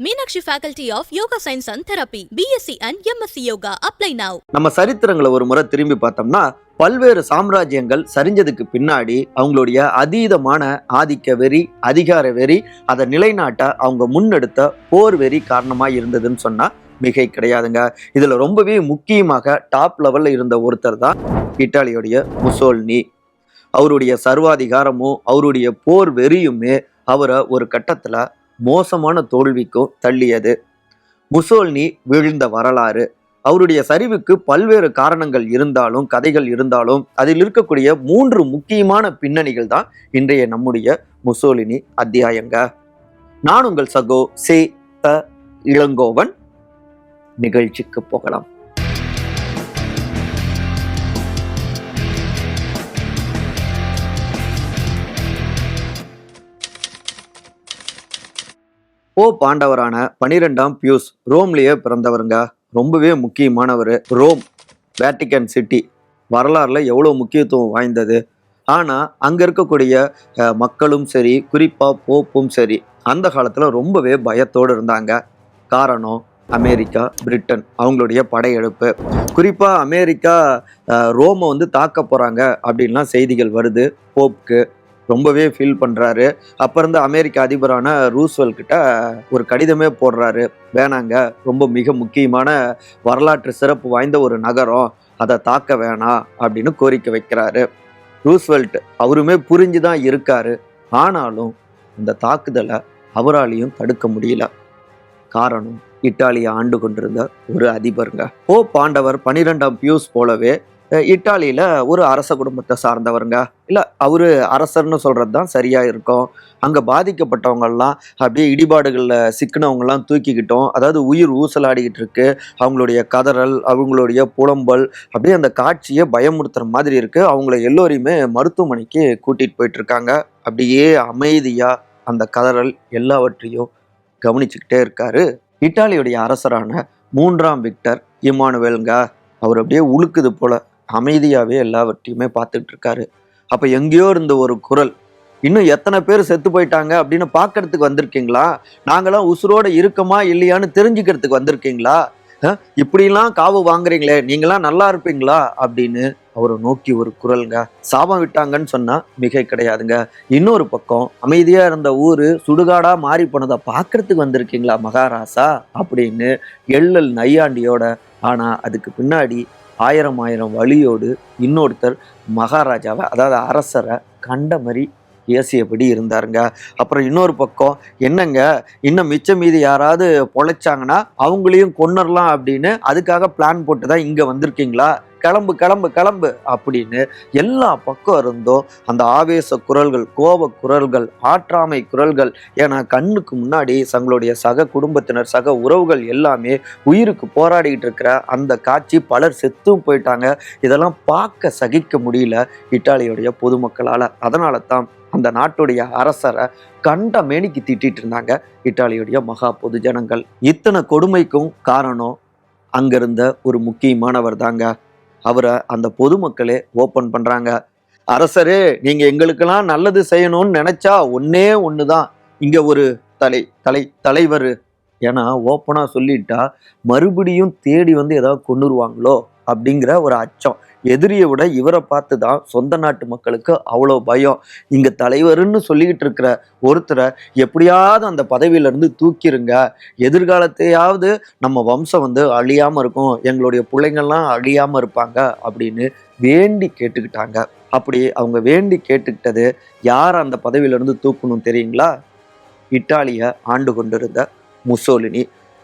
Meenakshi faculty of yoga science and therapy BSc and MSc yoga apply now நம்ம சரித்திரங்களை ஒரு முறை திரும்பி பார்த்தோம்னா பல்வேறு சாம்ராஜ்யங்கள் சரிஞ்சதுக்கு பின்னாடி அவங்களுடைய அதீதமான ஆதிக்க வெறி அதிகார வெறி அதை நிலைநாட்ட அவங்க முன்னெடுத்த போர் வெறி காரணமாக இருந்ததுன்னு சொன்னால் மிகை கிடையாதுங்க. இதுல ரொம்பவே முக்கியமாக டாப் லெவல்ல இருந்த ஒருத்தர் தான் இட்டாலியோடைய முசோல்னி. அவருடைய சர்வாதிகாரமும் அவருடைய போர் வெறியுமே அவரை ஒரு கட்டத்துல மோசமான தோல்விக்கும் தள்ளியது. முசோல்னி வீழ்ந்த வரலாறு. அவருடைய சரிவுக்கு பல்வேறு காரணங்கள் இருந்தாலும் கதைகள் இருந்தாலும் அதில் இருக்கக்கூடிய மூன்று முக்கியமான பின்னணிகள் தான் இன்றைய நம்முடைய முசோலினி அத்தியாயங்க. நான் உங்கள் சகோ சே த இளங்கோவன். நிகழ்ச்சிக்கு போகலாம். ஓ பாண்டவரான பனிரெண்டாம் பியூஸ் ரோம்லேயே பிறந்தவருங்க. ரொம்பவே முக்கியமானவர். Rome Vatican city. வரலாறுல எவ்வளோ முக்கியத்துவம் வாய்ந்தது. ஆனால் அங்கே இருக்கக்கூடிய மக்களும் சரி குறிப்பாக போப்பும் சரி அந்த காலத்தில் ரொம்பவே பயத்தோடு இருந்தாங்க. காரணம் அமெரிக்கா பிரிட்டன் அவங்களுடைய படையெடுப்பு. குறிப்பாக அமெரிக்கா ரோமை வந்து தாக்க போகிறாங்க அப்படின்லாம் செய்திகள் வருது. போப்புக்கு ரொம்பவே ஃபீல் பண்ணுறாரு அப்போ இருந்த அமெரிக்க அதிபரான ரூஸ்வெல் கிட்ட ஒரு கடிதமே போடுறாரு. வேணாங்க ரொம்ப மிக முக்கியமான வரலாற்று சிறப்பு வாய்ந்த ஒரு நகரம் அதை தாக்க வேணாம் அப்படின்னு கோரிக்கை வைக்கிறாரு. ரூஸ்வெல்ட் அவருமே புரிஞ்சு தான் இருக்காரு. ஆனாலும் இந்த தாக்குதலை அவராலையும் தடுக்க முடியல. காரணம் இத்தாலியை ஆண்டு கொண்டிருந்த ஒரு அதிபருங்க. ஓ பாண்டவர் பனிரெண்டாம் பியூஸ் போலவே இட்டாலியில் ஒரு அரச குடும்பத்தை சார்ந்தவருங்க. இல்லை அவரு அரசர்னு சொல்கிறது தான் சரியாக இருக்கும். அங்கே பாதிக்கப்பட்டவங்கெல்லாம் அப்படியே இடிபாடுகளில் சிக்கினவங்கெல்லாம் தூக்கிக்கிட்டோம். அதாவது உயிர் ஊசலாடிக்கிட்டு இருக்கு. அவங்களுடைய கதறல் அவங்களுடைய புலம்பல் அப்படியே அந்த காட்சியை பயமுறுத்துகிற மாதிரி இருக்குது அவங்கள எல்லோரையுமே மருத்துவமனைக்கு கூட்டிகிட்டு போயிட்டுருக்காங்க அப்படியே அமைதியாக அந்த கதறல் எல்லாவற்றையும் கவனிச்சுக்கிட்டே இருக்காரு. இட்டாலியுடைய அரசரான மூன்றாம் விக்டர் இமானுவேலுங்க. அவர் அப்படியே உழுக்குது போல அமைதியாகவே எல்லாவற்றையுமே பார்த்துட்டு இருக்காரு அப்போ எங்கேயோ இருந்த ஒரு குரல் இன்னும் எத்தனை பேர் செத்து போயிட்டாங்க? அப்படின்னு பார்க்கறதுக்கு வந்திருக்கீங்களா? நாங்களாம் உசுரோட இருக்கமா இல்லையான்னு தெரிஞ்சுக்கிறதுக்கு வந்திருக்கீங்களா? இப்படிலாம் காவு வாங்குறீங்களே நீங்களாம் நல்லா இருப்பீங்களா? அப்படின்னு அவரை நோக்கி ஒரு குரல்ங்க. சாபம் விட்டாங்கன்னு சொன்னா மிகை கிடையாதுங்க. இன்னொரு பக்கம் அமைதியா இருந்த ஊரு சுடுகாடா மாறி போனதை பார்க்கறதுக்கு வந்திருக்கீங்களா மகாராசா? அப்படின்னு எள்ளல் நையாண்டியோட ஆனா அதுக்கு பின்னாடி ஆயிரம் ஆயிரம் வழியோடு இன்னொருத்தர் மகாராஜாவை அதாவது அரசரை கண்ட மாதிரி ஏசியபடி இருந்தாருங்க. அப்புறம் இன்னொரு பக்கம் என்னங்க இன்னும் மிச்சம் மீதி யாராவது பொழைச்சாங்கன்னா அவங்களையும் கொன்னரலாம் அப்படின்னு அதுக்காக பிளான் போட்டு தான் இங்கே வந்திருக்கீங்களா? கிளம்பு கிளம்பு கிளம்பு அப்படின்னு எல்லா பக்கம் இருந்தும் அந்த ஆவேச குரல்கள் கோப குரல்கள் ஆற்றாமை குரல்கள் ஏன்னா கண்ணுக்கு முன்னாடி தங்களுடைய சக குடும்பத்தினர் சக உறவுகள் எல்லாமே உயிருக்கு போராடிக்கிட்டு இருக்கிற அந்த காட்சி பலர் செத்தும் போயிட்டாங்க. இதெல்லாம் பார்க்க சகிக்க முடியல இத்தாலியுடைய பொதுமக்களால். அதனால தான் அந்த நாட்டுடைய அரசரை கண்ட மேனிக்கு திட்டிட்டு இருந்தாங்க இத்தாலியுடைய மகா பொது ஜனங்கள் இத்தனை கொடுமைக்கும் காரணம் அங்கிருந்த ஒரு முக்கியமானவர் தாங்க. அவரை அந்த பொதுமக்களே ஓப்பன் பண்ணுறாங்க அரசரே நீங்கள் எங்களுக்கெல்லாம் நல்லது செய்யணும்னு நினைச்சா ஒன்னே தான் இங்கே ஒரு தலை தலை தலைவர். ஏன்னா ஓப்பனாக சொல்லிட்டா மறுபடியும் தேடி வந்து ஏதாவது கொண்டுருவாங்களோ அப்படிங்கிற ஒரு அச்சம். எதிரியை விட இவரை பார்த்து தான் சொந்த நாட்டு மக்களுக்கு அவ்வளோ பயம். இங்கே தலைவர்னு சொல்லிக்கிட்டு இருக்கிற ஒருத்தரை எப்படியாவது அந்த பதவியிலேருந்து தூக்கிடுங்க தூக்கிருங்க. எதிர்காலத்தையாவது நம்ம வம்சம் வந்து அழியாமல் இருக்கும். எங்களுடைய பிள்ளைங்கள்லாம் அழியாமல் இருப்பாங்க அப்படின்னு வேண்டி கேட்டுக்கிட்டாங்க. அப்படி அவங்க வேண்டி கேட்டுக்கிட்டது யார் அந்த பதவியிலேருந்து தூக்கணும் தெரியுங்களா? இட்டாலியை ஆண்டு கொண்டிருந்த முசோலினி.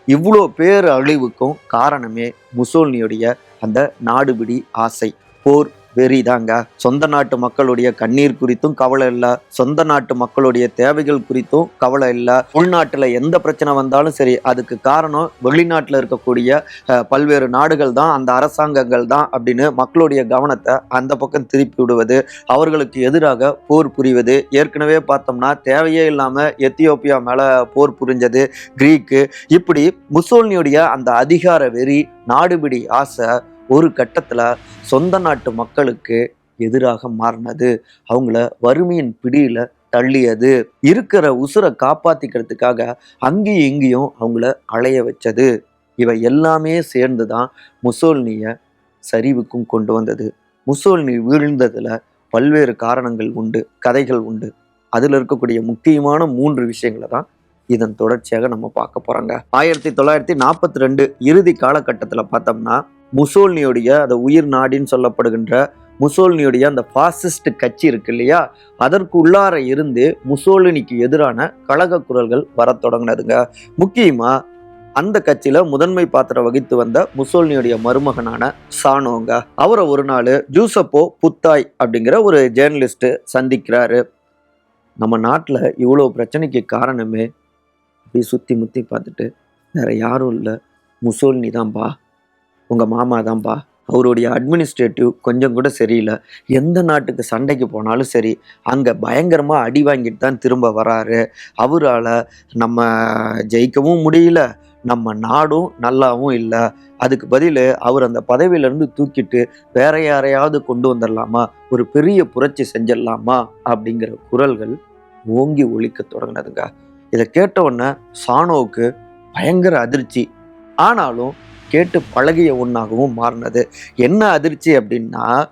இவ்வளோ பேர் அழிவுக்கும் காரணமே முசோலினியுடைய அந்த நாடுபிடி ஆசை. போர் வெறிதாங்க. சொந்த நாட்டு மக்களுடைய கண்ணீர் குறித்தும் கவலை இல்லை. சொந்த நாட்டு மக்களுடைய தேவைகள் குறித்தும் கவலை இல்லை. உள்நாட்டில் எந்த பிரச்சனை வந்தாலும் சரி அதுக்கு காரணம் வெளிநாட்டில் இருக்கக்கூடிய பல்வேறு நாடுகள் தான் அந்த அரசாங்கங்கள் தான் அப்படின்னு மக்களுடைய கவனத்தை அந்த பக்கம் திருப்பி விடுவது அவர்களுக்கு எதிராக போர் புரிவது ஏற்கனவே பார்த்தோம்னா தேவையே இல்லாமல் எத்தியோப்பியா மேலே போர் புரிஞ்சது கிரீக்கு. இப்படி முசோல்னியுடைய அந்த அதிகார வெறி நாடுபிடி ஆசை ஒரு கட்டத்தில் சொந்த நாட்டு மக்களுக்கு எதிராக மாறினது. அவங்கள வறுமையின் பிடியில் தள்ளியது. இருக்கிற உசுரை காப்பாற்றிக்கிறதுக்காக அங்கேயும் இங்கேயும் அவங்கள அலைய வச்சது. இவை எல்லாமே சேர்ந்து தான் முசோல்னிய சரிவுக்கும் கொண்டு வந்தது. முசோல்னி வீழ்ந்ததில் பல்வேறு காரணங்கள் உண்டு கதைகள் உண்டு. அதில் இருக்கக்கூடிய முக்கியமான மூன்று விஷயங்களை தான் இதன் தொடர்ச்சியாக நம்ம பார்க்க போகிறாங்க ஆயிரத்தி தொள்ளாயிரத்தி நாற்பத்தி ரெண்டு இறுதி காலகட்டத்தில் பார்த்தோம்னா முசோல்னியுடைய அந்த உயிர் நாடின்னு சொல்லப்படுகின்ற முசோல்னியுடைய அந்த பாசிஸ்ட் கட்சி இருக்கு இல்லையா? அதற்கு உள்ளார இருந்து முசோலினிக்கு எதிரான கழக குரல்கள் வரத் தொடங்கினதுங்க. முக்கியமாக அந்த கட்சியில முதன்மை பாத்திரம் வகித்து வந்த முசோல்னியுடைய மருமகனான சானோங்க. அவரை ஒரு நாள் ஜூசப்போ புத்தாய் அப்படிங்கிற ஒரு ஜேர்னலிஸ்ட் சந்திக்கிறாரு. நம்ம நாட்டில் இவ்வளோ பிரச்சனைக்கு காரணமே அப்படி சுற்றி முற்றி பார்த்துட்டு வேற யாரும் இல்லை. முசோல்னி தான்ப்பா உங்கள் மாமா தான்ப்பா அவருடைய அட்மினிஸ்ட்ரேட்டிவ் கொஞ்சம் கூட சரியில்லை. எந்த நாட்டுக்கு சண்டைக்கு போனாலும் சரி அங்கே பயங்கரமாக அடி வாங்கிட்டு தான் திரும்ப வராரு. அவரால் நம்ம ஜெயிக்கவும் முடியல நம்ம நாடும் நல்லாவும் இல்லை. அதுக்கு பதில் அவர் அந்த பதவியிலேருந்து தூக்கிட்டு வேற யாரையாவது கொண்டு வந்துடலாமா ஒரு பெரிய புரட்சி செஞ்சிடலாமா அப்படிங்கிற குரல்கள் ஓங்கி ஒழிக்க தொடங்கினதுங்க. இதை கேட்ட உடனே சானோவுக்கு பயங்கர அதிர்ச்சி. ஆனாலும் கேட்டு பழகிய ஒன்றாகவும் மாறினது. என்ன அதிர்ச்சி அப்படின்னா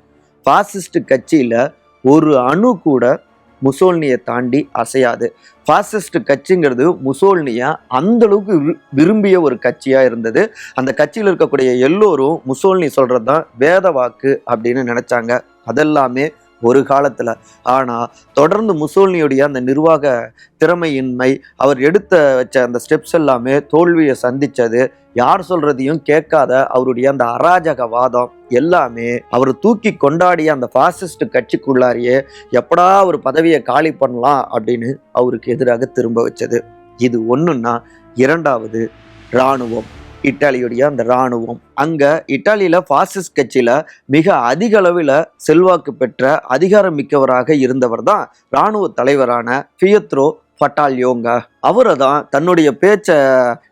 பாசிஸ்ட் கட்சியில் ஒரு அணு கூட முசோல்னியை தாண்டி அசையாது. ஃபாசிஸ்ட் கட்சிங்கிறது முசோல்னியை அந்த அளவுக்கு விரு- விரும்பிய ஒரு கட்சியாக இருந்தது. அந்த கட்சியில் இருக்கக்கூடிய எல்லோரும் முசோல்னி சொல்கிறது தான் வேத வாக்கு அப்படின்னு நினச்சாங்க. அதெல்லாமே ஒரு காலத்தில். ஆனால் தொடர்ந்து முசோல்னியுடைய அந்த நிர்வாக திறமையின்மை அவர் எடுத்த வச்ச அந்த ஸ்டெப்ஸ் எல்லாமே தோல்வியை சந்தித்தது யார் சொல்றதையும் கேட்காத அவருடைய அந்த அராஜகவாதம் எல்லாமே அவர் தூக்கி கொண்டாடிய அந்த பாசிஸ்ட் கட்சிக்குள்ளாரியே எப்படா ஒரு பதவியை காலி பண்ணலாம் அப்படின்னு அவருக்கு எதிராக திரும்ப வச்சது. இது ஒன்றுன்னா இரண்டாவது இராணுவம். இத்தாலியுடைய அந்த இராணுவம். அங்கே இட்டாலியில் ஃபாசிஸ்ட் கட்சியில் மிக அதிக அளவில் செல்வாக்கு பெற்ற அதிகாரம் மிக்கவராக இருந்தவர் தான் இராணுவ தலைவரான ஃபியத்ரோ பியத்ரோ பட்டாலியோங்க அவரை தான் தன்னுடைய பேச்சை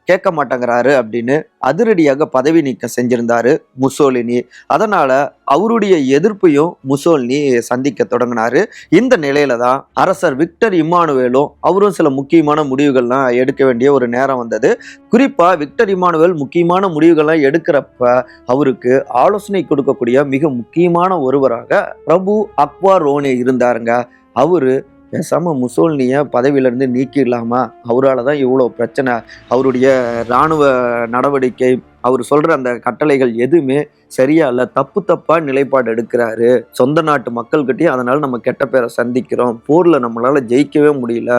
கேட்க மாட்டேங்கிறாரு அப்படின்னு அதிரடியாக பதவி நீக்கம் செஞ்சிருந்தாரு முசோலினி. அதனால அவருடைய எதிர்ப்பையும் முசோலினி சந்திக்க தொடங்கினாரு. இந்த நிலையில தான் அரசர் விக்டர் இம்மானுவேலும் அவரும் சில முக்கியமான முடிவுகள்லாம் எடுக்க வேண்டிய ஒரு நேரம் வந்தது. குறிப்பா விக்டர் இம்மானுவேல் முக்கியமான முடிவுகள்லாம் எடுக்கிறப்ப அவருக்கு ஆலோசனை கொடுக்கக்கூடிய மிக முக்கியமான ஒருவராக பிரபு அக்வார் ரோனே இருந்தாருங்க. அவரு பேசாமல் முசோல்னியை பதவியிலேருந்து நீக்கிடலாமா? அவரால் தான் இவ்வளோ பிரச்சனை. அவருடைய இராணுவ நடவடிக்கை அவர் சொல்கிற அந்த கட்டளைகள் எதுவுமே சரியா இல்லை. தப்பு தப்பாக நிலைப்பாடு எடுக்கிறாரு. சொந்த நாட்டு மக்கள்கிட்டயும் அதனால் நம்ம கெட்ட பேரை சந்திக்கிறோம். போரில் நம்மளால் ஜெயிக்கவே முடியல.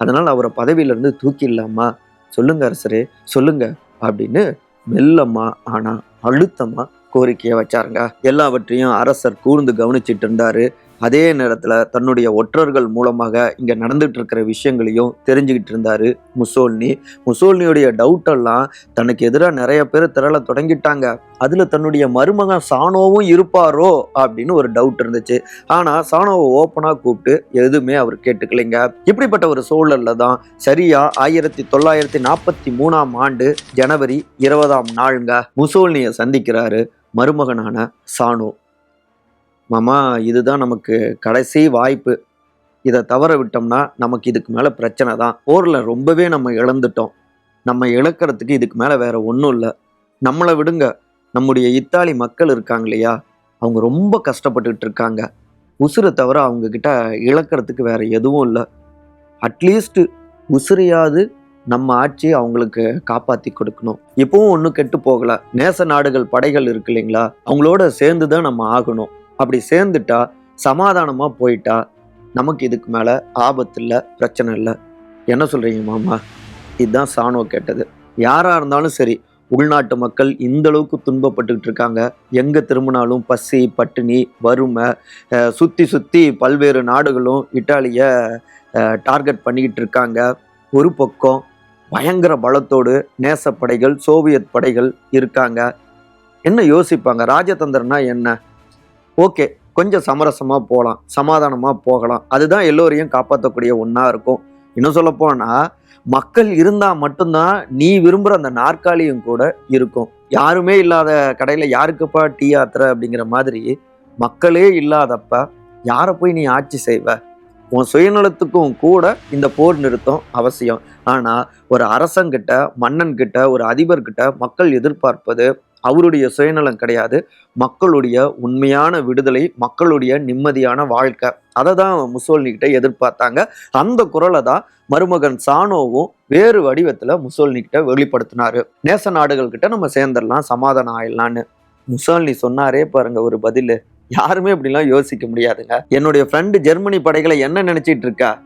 அதனால் அவரை பதவியிலேருந்து தூக்கிடலாமா? சொல்லுங்க அரசரே சொல்லுங்க அப்படின்னு மெல்லமா ஆனால் அழுத்தமாக கோரிக்கையை வச்சாருங்க. எல்லாவற்றையும் அரசர் கூர்ந்து கவனிச்சிட்டு இருந்தாரு. அதே நேரத்தில் தன்னுடைய ஒற்றர்கள் மூலமாக இங்கே நடந்துகிட்டு இருக்கிற விஷயங்களையும் தெரிஞ்சுக்கிட்டு இருந்தார் முசோல்னி. முசோல்னியுடைய டவுட்டெல்லாம் தனக்கு எதிராக நிறைய பேர் திரள தொடங்கிட்டாங்க. அதில் தன்னுடைய மருமகன் சானோவும் இருப்பாரோ அப்படின்னு ஒரு டவுட் இருந்துச்சு. ஆனால் சானோவை ஓப்பனாக கூப்பிட்டு எதுவுமே அவர் கேட்டுக்கலைங்க. இப்படிப்பட்ட ஒரு சூழல்ல தான் சரியாக ஆயிரத்தி தொள்ளாயிரத்தி நாற்பத்தி மூணாம் ஆண்டு ஜனவரி இருபதாம் நாளுங்க முசோல்னியை சந்திக்கிறாரு மருமகனான சானோ. மாமா இதுதான் நமக்கு கடைசி வாய்ப்பு. இதை தவற விட்டோம்னா நமக்கு இதுக்கு மேலே பிரச்சனை தான். போரில் ரொம்பவே நம்ம இழந்துட்டோம். நம்ம இழக்கிறதுக்கு இதுக்கு மேலே வேற ஒன்றும் இல்லை. நம்மளை விடுங்க. நம்முடைய இத்தாலி மக்கள் இருக்காங்க இல்லையா? அவங்க ரொம்ப கஷ்டப்பட்டுக்கிட்டு இருக்காங்க. உசுரை தவிர அவங்கக்கிட்ட இழக்கிறதுக்கு வேற எதுவும் இல்லை. அட்லீஸ்ட்டு உசுரையாவது நம்ம ஆட்சியை அவங்களுக்கு காப்பாற்றி கொடுக்கணும். இப்பவும் ஒன்றும் கெட்டு போகலை. நேச நாடுகள் படைகள் இருக்கு இல்லைங்களா? அவங்களோட சேர்ந்து தான் நம்ம ஆகணும். அப்படி சேர்ந்துட்டா சமாதானமாக போயிட்டா நமக்கு இதுக்கு மேலே ஆபத்து இல்லை பிரச்சனை இல்லை. என்ன சொல்கிறீங்க மாமா? இதுதான் சாணோ கேட்டது. யாராக இருந்தாலும் சரி உள்நாட்டு மக்கள் இந்த அளவுக்கு துன்பப்பட்டுக்கிட்டு இருக்காங்க. எங்கே திரும்பினாலும் பசி பட்டினி வறுமை சுற்றி சுற்றி பல்வேறு நாடுகளும் இட்டாலியை டார்கெட் பண்ணிக்கிட்டு இருக்காங்க. ஒரு பக்கம் பயங்கர பலத்தோடு நேசப்படைகள் சோவியத் படைகள் இருக்காங்க. என்ன யோசிப்பாங்க? ராஜதந்திரனா என்ன? ஓகே கொஞ்சம் சமரசமாக போகலாம் சமாதானமாக போகலாம். அதுதான் எல்லோரையும் காப்பாற்றக்கூடிய ஒன்றா இருக்கும். இன்னும் சொல்லப்போனால் மக்கள் இருந்தால் மட்டும்தான் நீ விரும்புகிற அந்த நாற்காலியும் கூட இருக்கும். யாருமே இல்லாத கடையில் யாருக்குப்பா டீ ஆத்துற அப்படிங்கிற மாதிரி மக்களே இல்லாதப்ப யாரை போய் நீ ஆட்சி செய்வ? உன் சுயநலத்துக்கும் கூட இந்த போர் நிறுத்தம் அவசியம். ஆனால் ஒரு அரசங்கிட்ட மன்னன்கிட்ட ஒரு அதிபர்கிட்ட மக்கள் எதிர்பார்ப்பது அவருடைய சுயநலம் கிடையாது. மக்களுடைய உண்மையான விடுதலை மக்களுடைய நிம்மதியான வாழ்க்கை. அதை தான் முசோல்னிக்கிட்ட எதிர்பார்த்தாங்க. அந்த குரலை தான் மருமகன் சானோவும் வேறு வடிவத்தில் முசோல்னிக்கிட்ட வெளிப்படுத்தினாரு. நேச நாடுகள்கிட்ட நம்ம சேர்ந்துடலாம் சமாதானம் ஆயிடலான்னு முசோல்னி சொன்னாரே பாருங்க ஒரு பதில். யாருமே இப்படிலாம் யோசிக்க முடியாதுங்க. என்னுடைய ஃப்ரெண்டு ஜெர்மனி படைகளை என்ன நினைச்சிட்டு இருக்கா?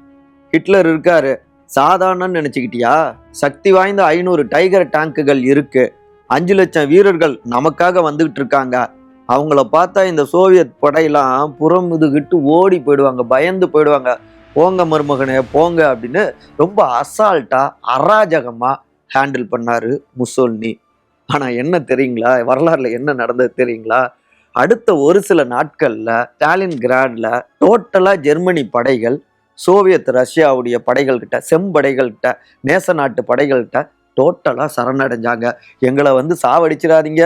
ஹிட்லர் இருக்காரு. சாதாரணன்னு நினைச்சுக்கிட்டியா? சக்தி வாய்ந்த ஐநூறு டைகர் டேங்குகள் இருக்கு. அஞ்சு லட்சம் வீரர்கள் நமக்காக வந்துகிட்டு இருக்காங்க. அவங்கள பார்த்தா இந்த சோவியத் படையெல்லாம் புறம் இதுகிட்டு ஓடி போயிடுவாங்க பயந்து போயிடுவாங்க. போங்க மருமகனே போங்க அப்படின்னு ரொம்ப அசால்ட்டாக அராஜகமாக ஹேண்டில் பண்ணார் முசோல்னி. ஆனால் என்ன தெரியுங்களா? வரலாறுல என்ன நடந்தது தெரியுங்களா? அடுத்த ஒரு சில நாட்களில் ஸ்டாலின் கிராண்டில் டோட்டலாக ஜெர்மனி படைகள் சோவியத் ரஷ்யாவுடைய படைகள்கிட்ட செம்படைகள்கிட்ட நேச நாட்டு படைகள்கிட்ட டோட்டலாக சரணடைஞ்சாங்க. எங்களை வந்து சாவடிச்சிடாதீங்க.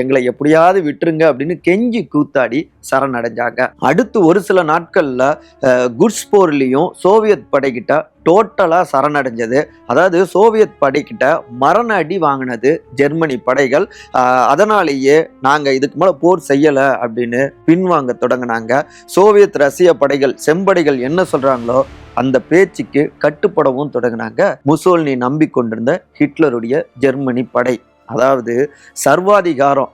எங்களை எப்படியாவது விட்டுருங்க அப்படின்னு கெஞ்சி கூத்தாடி சரணடைஞ்சாங்க. அடுத்து ஒரு சில நாட்களில் குட்ஸ் போர்லேயும் சோவியத் படைக்கிட்ட டோட்டலாக சரணடைஞ்சது. அதாவது சோவியத் படைக்கிட்ட மரண அடி வாங்கினது ஜெர்மனி படைகள். அதனாலேயே நாங்கள் இதுக்கு மேலே போர் செய்யலை அப்படின்னு பின்வாங்க தொடங்கினாங்க. சோவியத் ரஷ்ய படைகள் செம்படைகள் என்ன சொல்கிறாங்களோ அந்த பேச்சுக்கு கட்டுப்படவும் தொடங்கினாங்க. முசோலினி நம்பிக்கொண்டிருந்த ஹிட்லருடைய ஜெர்மனி படை. அதாவது சர்வாதிகாரம்.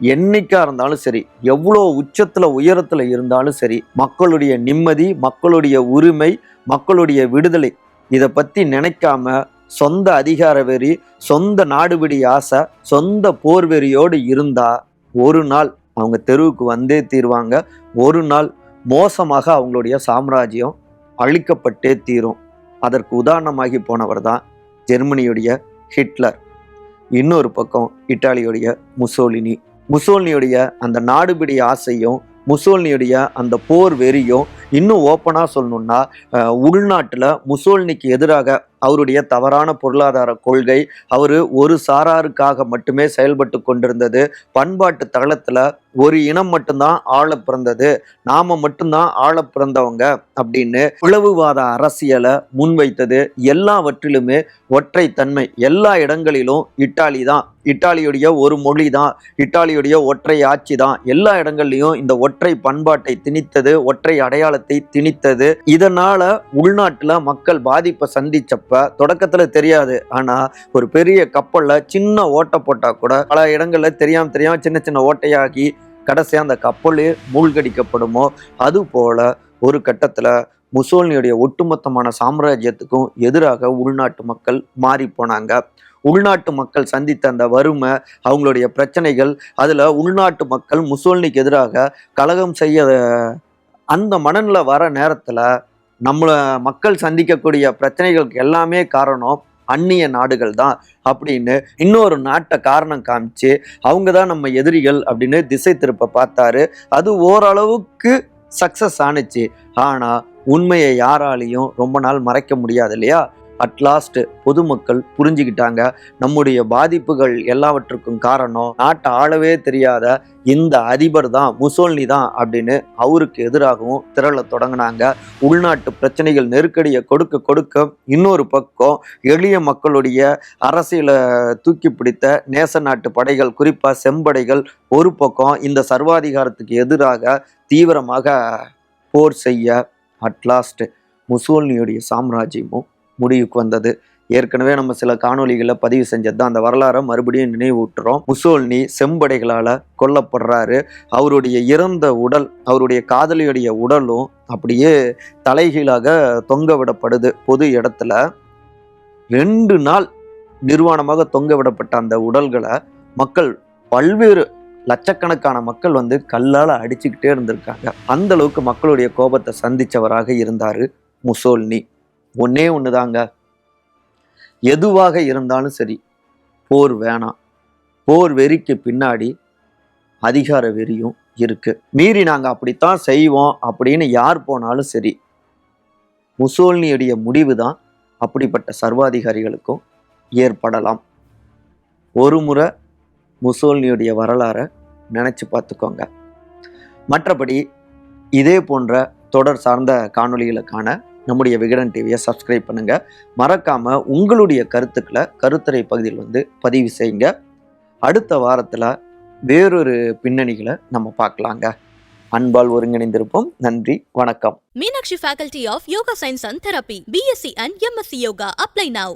என்னைக்கா இருந்தாலும் சரி எவ்வளோ உச்சத்தில் உயரத்தில் இருந்தாலும் சரி மக்களுடைய நிம்மதி மக்களுடைய உரிமை மக்களுடைய விடுதலை இதை பற்றி நினைக்காம சொந்த அதிகார வெறி சொந்த நாடுபிடி ஆசை சொந்த போர் வெறியோடு ஒரு நாள் அவங்க தெருவுக்கு வந்தே தீருவாங்க. ஒரு நாள் மோசமாக அவங்களுடைய சாம்ராஜ்யம் அழிக்கப்பட்டே தீரும். அதற்கு உதாரணமாகி போனவர் தான் ஜெர்மனியுடைய ஹிட்லர். இன்னொரு பக்கம் இட்டாலியுடைய முசோலினி. முசோலினியுடைய அந்த நாடுபிடி ஆசையும் முசோலினியுடைய அந்த போர் வெறியும் இன்னும் ஓப்பனாக சொல்லணும்னா உள்நாட்டில் முசோலினிக்கு எதிராக அவருடைய தவறான பொருளாதார கொள்கை அவர் ஒரு சாராருக்காக மட்டுமே செயல்பட்டு கொண்டிருந்தது. பண்பாட்டு தளத்தில் ஒரு இனம் மட்டும்தான் ஆள பிறந்தது. நாம மட்டும்தான் ஆள பிறந்தவங்க அப்படின்னு பிளவுவாத அரசியலை முன்வைத்தது. எல்லாவற்றிலுமே ஒற்றை தன்மை எல்லா இடங்களிலும் இட்டாலி தான். இட்டாலியுடைய ஒரு மொழி தான். இட்டாலியுடைய ஒற்றை ஆட்சி தான். எல்லா இடங்கள்லையும் இந்த ஒற்றை பண்பாட்டை திணித்தது ஒற்றை அடையாளத்தை திணித்தது. இதனால உள்நாட்டில் மக்கள் பாதிப்பை சந்திச்சப்ப தொடக்கத்தில் தெரியாது. ஆனால் ஒரு பெரிய கப்பலில் சின்ன ஓட்டை போட்டால் கூட பல இடங்களில் தெரியாமல் தெரியாமல் சின்ன சின்ன ஓட்டையாகி கடைசியாக அந்த கப்பலே மூழ்கடிக்கப்படுமோ? அதுபோல் ஒரு கட்டத்தில் முசோலினியுடைய ஒட்டுமொத்தமான சாம்ராஜ்யத்துக்கும் எதிராக உள்நாட்டு மக்கள் மாறி போனாங்க. உள்நாட்டு மக்கள் சந்தித்த அந்த வறுமை அவங்களுடைய பிரச்சனைகள் அதில் உள்நாட்டு மக்கள் முசோலினிக்கு எதிராக கலகம் செய்ய அந்த மனநில வர நேரத்தில் நம்மளை மக்கள் சந்திக்கக்கூடிய பிரச்சனைகளுக்கு எல்லாமே காரணம் அந்நிய நாடுகள் தான் அப்படின்னு இன்னொரு நாட்டை காரணம் காமிச்சு அவங்க தான் நம்ம எதிரிகள் அப்படின்னு திசை திருப்ப பார்த்தாரு. அது ஓரளவுக்கு சக்சஸ் ஆனுச்சு. ஆனால் உண்மையை யாராலையும் ரொம்ப நாள் மறைக்க முடியாது இல்லையா? அட்லாஸ்ட் பொதுமக்கள் புரிஞ்சுக்கிட்டாங்க. நம்முடைய பாதிப்புகள் எல்லாவற்றுக்கும் காரணம் நாட்டை ஆளவே தெரியாத இந்த அதிபர் தான் முசோல்னி தான் அப்படின்னு அவருக்கு எதிராகவும் திரள தொடங்கினாங்க. உள்நாட்டு பிரச்சனைகள் நெருக்கடியை கொடுக்க கொடுக்க இன்னொரு பக்கம் எளிய மக்களுடைய அரசியலை தூக்கி பிடித்த நேச நாட்டு படைகள் குறிப்பாக செம்படைகள் ஒரு பக்கம் இந்த சர்வாதிகாரத்துக்கு எதிராக தீவிரமாக போர் செய்ய அட்லாஸ்ட் முசோல்னியுடைய சாம்ராஜ்யமும் முடிவுக்கு வந்தது. ஏற்கனவே நம்ம சில காணொளிகளை பதிவு செஞ்சது தான் அந்த வரலாறை மறுபடியும் நினைவூட்டுறோம். முசோல்னி செம்படைகளால் கொல்லப்படுறாரு. அவருடைய இறந்த உடல் அவருடைய காதலியுடைய உடலும் அப்படியே தலைகீழாக தொங்க விடப்படுது. பொது இடத்துல ரெண்டு நாள் நிர்வாணமாக தொங்க விடப்பட்ட அந்த உடல்களை மக்கள் பல்வேறு லட்சக்கணக்கான மக்கள் வந்து கல்லால் அடிச்சுக்கிட்டே இருந்திருக்காங்க. அந்த அளவுக்கு மக்களுடைய கோபத்தை சந்தித்தவராக இருந்தார் முசோல்னி. ஒன்னே ஒண்ணுதாங்க. எதுவாக இருந்தாலும் சரி போர் வேணாம். போர் வெறிக்கு பின்னாடி அதிகார வெறியும் இருக்கு. மீறி நாங்கள் அப்படித்தான் செய்வோம் அப்படின்னு யார் போனாலும் சரி முசோல்னியுடைய முடிவு தான் அப்படிப்பட்ட சர்வாதிகாரிகளுக்கும் ஏற்படலாம். ஒரு முறை முசோல்னியுடைய வரலாறை நினச்சி பார்த்துக்கோங்க. மற்றபடி இதே போன்ற தொடர் சார்ந்த காணொலிகளுக்கான நம்முடைய விகடன் டிவியை சப்ஸ்கிரைப் பண்ணுங்க. மறக்காம உங்களுடைய கருத்துக்களை கருத்துரை பகுதியில் வந்து பதிவு செய்யுங்க. அடுத்த வாரத்தில் வேறொரு பின்னணிகளை நம்ம பார்க்கலாங்க. அன்பால் ஒருங்கிணைந்திருப்போம். நன்றி வணக்கம். Meenakshi faculty of yoga science and therapy BSc and MSc yoga apply now